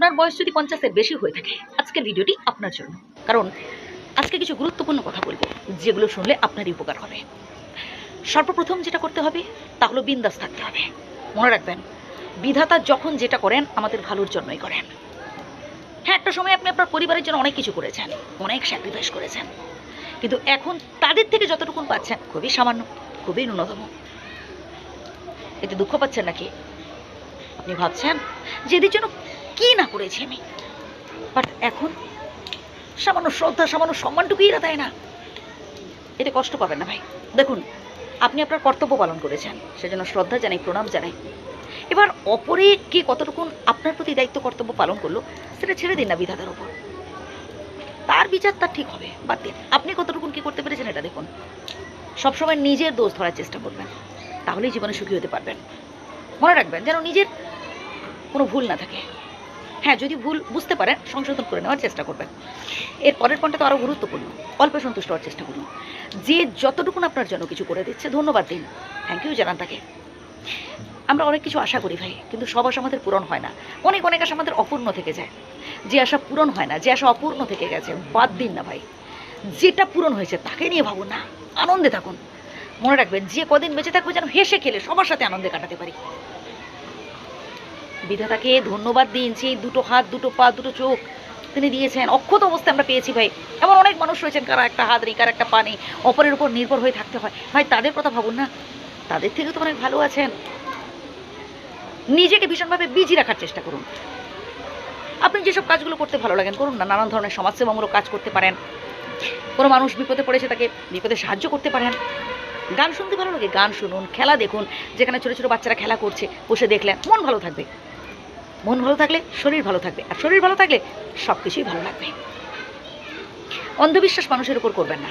আপনার বয়স যদি পঞ্চাশের বেশি হয়ে থাকে, আজকের ভিডিওটি আপনার জন্য। কারণ আজকে কিছু গুরুত্বপূর্ণ কথা বলব, যেগুলো শুনলে আপনারই উপকার হবে। সর্বপ্রথম যেটা করতে হবে, তা হলো বিন্দাস থাকতে হবে। মনে রাখবেন, বিধাতা যখন যেটা করেন, আমাদের ভালোর জন্যই করেন। হ্যাঁ একটা সময় আপনি আপনার পরিবারের জন্য অনেক কিছু করেছেন, অনেক স্যাক্রিফাইস করেছেন। কিন্তু এখন তাদের থেকে যতটুকুন পাচ্ছেন, খুবই সামান্য, খুবই ন্যূনতম। এতে দুঃখ পাচ্ছেন নাকি? আপনি ভাবছেন যে এদের জন্য কি না করেছি আমি? বাট এখন সামান্য শ্রদ্ধা, সামান্য সম্মানটুকুই এরা দেয় না। এতে কষ্ট পাবেন না ভাই। দেখুন, আপনি আপনার কর্তব্য পালন করেছেন, সেজন্য শ্রদ্ধা জানাই, প্রণাম জানাই। এবার অপরে কে কতটুকুন আপনার প্রতি দায়িত্ব, কর্তব্য পালন করল, সেটা ছেড়ে দিন না বিধাতার ওপর। তার বিচার তার ঠিক হবে, বাদ দিন। আপনি কতটুকুন কি করতে পেরেছেন এটা দেখুন। সবসময় নিজের দোষ ধরার চেষ্টা করবেন, তাহলেই জীবনে সুখী হতে পারবেন। মনে রাখবেন, যেন নিজের কোনো ভুল না থাকে। হ্যাঁ যদি ভুল বুঝতে পারেন, সংশোধন করে নেওয়ার চেষ্টা করবেন। এর পরের পয়েন্টটা তো আরও গুরুত্বপূর্ণ। অল্প সন্তুষ্ট হওয়ার চেষ্টা করুন। যে যতটুকুন আপনার জন্য কিছু করে দিচ্ছে, ধন্যবাদ দিন। থ্যাংক ইউ জানান তাকে। আমরা অনেক কিছু আশা করি ভাই, কিন্তু সব আশা আমাদের পূরণ হয় না। অনেক অনেক আশা আমাদের অপূর্ণ থেকে যায়। যে আশা পূরণ হয় না, যে আশা অপূর্ণ থেকে গেছে, বাদ দিন না ভাই। যেটা পূরণ হয়েছে, তাকে নিয়ে ভাবুন না। আনন্দে থাকুন। মনে রাখবেন, যে কদিন বেঁচে থাকবে যেন হেসে খেলে সবার সাথে আনন্দে কাটাতে পারি। বিধাতাকে ধন্যবাদ দিন, সেই দুটো হাত, দুটো পা, দুটো চোখ তিনি দিয়েছেন। অক্ষত অবস্থায় আমরা পেয়েছি ভাই। এমন অনেক মানুষ রয়েছেন, কারা একটা হাত নেই কারা একটা পা নেই, অপরের উপর নির্ভর হয়ে থাকতে হয়। ভাই, তাদের কথা ভাবুন না। তাদের থেকে তো অনেক ভালো আছেন। নিজেকে ভীষণভাবে বিজি রাখার চেষ্টা করুন। আপনি যেসব কাজগুলো করতে ভালো লাগেন, করুন না, নানান ধরনের সমাজসেবামূলক কাজ করতে পারেন। কোনো মানুষ বিপদে পড়েছে তাকে বিপদে সাহায্য করতে পারেন। গান শুনতে ভালো লাগে, গান শুনুন, খেলা দেখুন। যেখানে ছোটো ছোটো বাচ্চারা খেলা করছে, বসে দেখলেন মন ভালো থাকবে। মন ভালো থাকলে শরীর ভালো থাকবে, আর শরীর ভালো থাকলে সব কিছুই ভালো লাগবে। অন্ধবিশ্বাস মানুষের উপর করবেন না।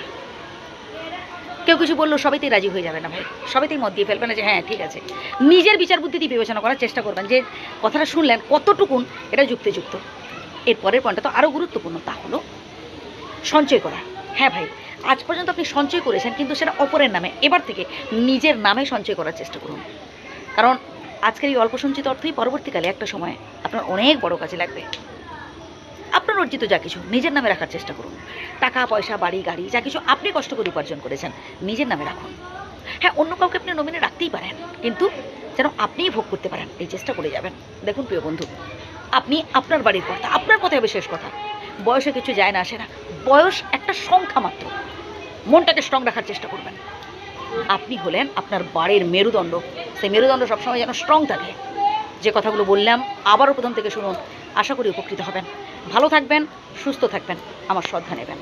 কেউ কিছু বলল সবাইতেই রাজি হয়ে যাবে না ভাই। সবাইতেই মত দিয়ে ফেলবেন না যে হ্যাঁ ঠিক আছে। নিজের বিচার বুদ্ধি দিয়ে বিবেচনা করার চেষ্টা করবেন যে, কথাটা শুনলেন, কতটুকুন এটা যুক্তিযুক্ত। এর পরের পয়েন্টটা তো আরও গুরুত্বপূর্ণ, তা হলো সঞ্চয় করা। হ্যাঁ ভাই, আজ পর্যন্ত আপনি সঞ্চয় করেছেন, কিন্তু সেটা অপরের নামে। এবার থেকে নিজের নামে সঞ্চয় করার চেষ্টা করুন। কারণ আজকের এই অল্প সঞ্চিত অর্থই পরবর্তীকালে একটা সময় আপনার অনেক বড় কাজে লাগবে। আপনার অর্জিত যা কিছু নিজের নামে রাখার চেষ্টা করুন। টাকা, পয়সা, বাড়ি, গাড়ি, যা কিছু আপনি কষ্ট করে উপার্জন করেছেন, নিজের নামে রাখুন। হ্যাঁ অন্য কাউকে আপনি নমিনে রাখতেই পারেন, কিন্তু যেন আপনিই ভোগ করতে পারেন, এই চেষ্টা করে যাবেন। দেখুন, প্রিয় বন্ধু, আপনি আপনার বাড়ির কথা, আপনার কথা হবে শেষ কথা। বয়সে কিছু যায় না, আসে না। বয়স একটা সংখ্যা মাত্র। মনটাকে স্ট্রং রাখার চেষ্টা করবেন। আপনি হলেন আপনার বাড়ির মেরুদণ্ড। সেই মেরুদণ্ড সবসময় যেন স্ট্রং থাকে। যে কথাগুলো বললাম, আবারও প্রথম থেকে শুনুন। আশা করি উপকৃত হবেন। ভালো থাকবেন, সুস্থ থাকবেন। আমার শ্রদ্ধা নেবেন।